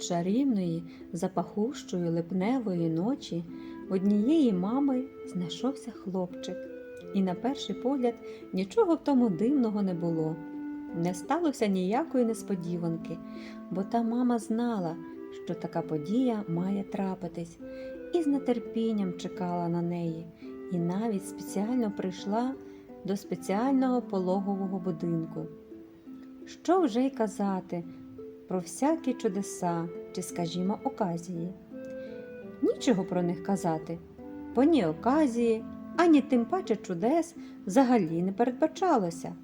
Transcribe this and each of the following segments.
чарівної, запахущої липневої ночі однієї мами знайшовся хлопчик, і на перший погляд нічого в тому дивного не було. Не сталося ніякої несподіванки, бо та мама знала, що така подія має трапитись, і з нетерпінням чекала на неї, і навіть спеціально прийшла до спеціального пологового будинку. Що вже й казати про всякі чудеса чи, скажімо, оказії. Нічого про них казати, бо ні оказії, ані тим паче чудес взагалі не передбачалося.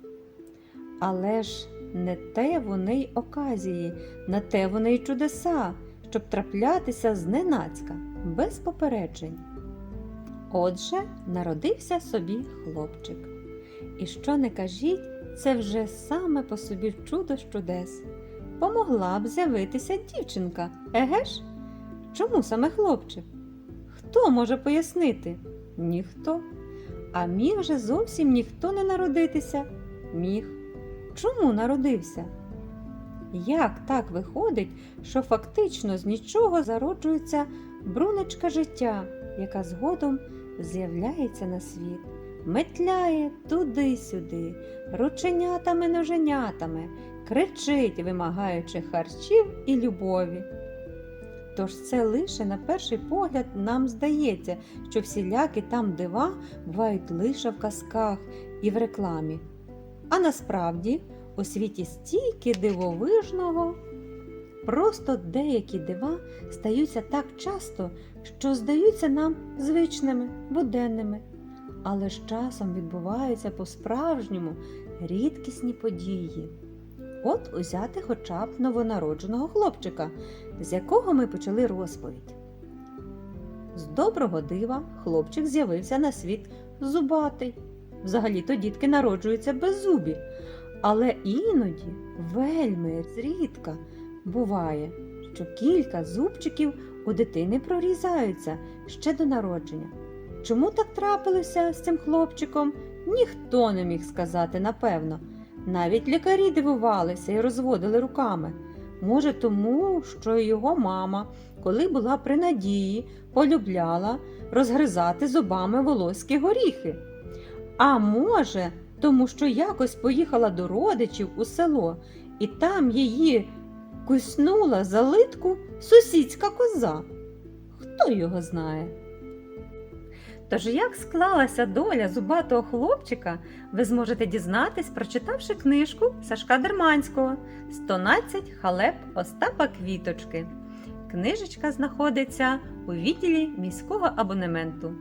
Але ж не те вони й оказії, на те вони й чудеса, щоб траплятися зненацька, без попереджень. Отже, народився собі хлопчик. І що не кажіть, це вже саме по собі чудо з чудес. Помогла б з'явитися дівчинка, еге ж? Чому саме хлопчик? Хто може пояснити? Ніхто. А міг же зовсім ніхто не народитися? Міг. Чому народився? Як так виходить, що фактично з нічого зароджується брунечка життя, яка згодом з'являється на світ, метляє туди-сюди, рученятами ноженятами, кричить, вимагаючи харчів і любові. Тож це лише на перший погляд нам здається, що всілякі там дива бувають лише в казках і в рекламі. А насправді у світі стільки дивовижного. Просто деякі дива стаються так часто, що здаються нам звичними, буденними, але з часом відбуваються по-справжньому рідкісні події. От узяти хоча б новонародженого хлопчика, з якого ми почали розповідь. З доброго дива хлопчик з'явився на світ зубатий. Взагалі-то дітки народжуються без зубів, але іноді, вельми зрідка, буває, що кілька зубчиків у дитини прорізаються ще до народження. Чому так трапилося з цим хлопчиком, ніхто не міг сказати напевно. Навіть лікарі дивувалися і розводили руками. Може, тому, що його мама, коли була при надії, полюбляла розгризати зубами волоські горіхи. А може, тому що якось поїхала до родичів у село, і там її куснула за литку сусідська коза. Хто його знає? Тож як склалася доля зубатого хлопчика, ви зможете дізнатись, прочитавши книжку Сашка Дерманського «112 халеп Остапа Квіточки. Книжечка знаходиться у відділі міського абонементу.